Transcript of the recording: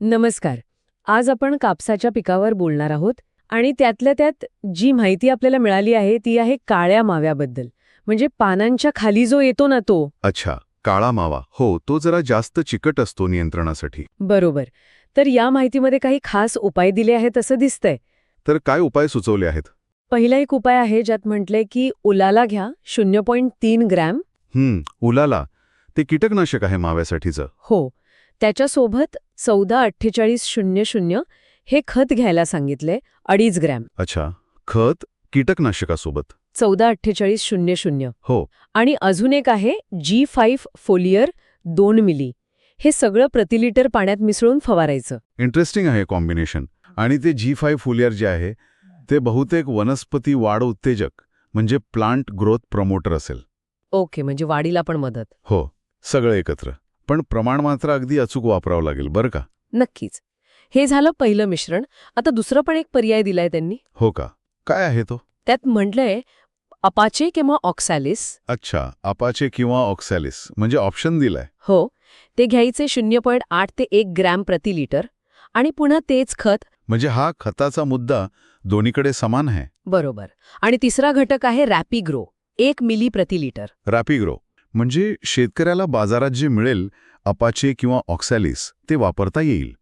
नमस्कार. आज आपण कापसाच्या पिकावर बोलणार आहोत आणि त्यातल्या त्यात जी माहिती आपल्याला मिळाली आहे ती आहे काळ्या माव्याबद्दल. म्हणजे पानांच्या खाली जो येतो ना तो. अच्छा काळा मावा. हो तो जरा जास्त चिकट असतो नियंत्रणासाठी. बरोबर. तर या माहितीमध्ये काही खास उपाय दिले आहेत असं दिसतंय. तर काय उपाय सुचवले आहेत? पहिला एक उपाय आहे ज्यात म्हटलंय की उलाला घ्या शून्य पॉईंट तीन ग्रॅम. हं उलाला. ते कीटकनाशक आहे माव्यासाठीचं. हो. त्याच्यासोबत चौदा अठ्ठेचाळीस शून्य शून्य हे खत घ्यायला सांगितलंय अडीच ग्रॅम. अच्छा. खत कीटकनाशकासोबत? चौदा अठ्ठेचाळीस शून्य शून्य. हो. आणि अजून एक आहे जी फाईव्ह फोलियर दोन मिली. हे सगळं प्रतिलिटर पाण्यात मिसळून फवारायचं. इंटरेस्टिंग आहे कॉम्बिनेशन. आणि ते जी फाय फुलियर जे आहे ते बहुतेक वनस्पती वाढ उत्तेजक म्हणजे प्लांट ग्रोथ प्रमोटर असेल. ओके म्हणजे वाढीला पण मदत. हो. सगळं एकत्र. पण प्रमाण मात्र अगदी अचूक वापरावं लागेल बरं का? नक्कीच. हे झालं पहिलं मिश्रण. आता दुसरं पण एक पर्याय दिलाय त्यांनी. हो का? काय आहे तो? त्यात म्हटलंय अपाचे किंवा ऑक्सॅलिस. अच्छा अपाचे किंवा ऑक्सॅलिस म्हणजे ऑप्शन दिलाय. हो ते घ्यायचे शून्य पॉईंट आठ ते एक ग्रॅम प्रति लिटर आणि पुन्हा तेच खत. म्हणजे हा खताचा मुद्दा दोन्हीकडे समान आहे? बरोबर. आणि तिसरा घटक आहे रॅपिग्रो एक मिली प्रति लिटर. रॅपिग्रो. म्हणजे शेतकऱ्याला बाजारात जे मिळेल अपाचे किंवा ऑक्सॅलिस ते वापरता येईल.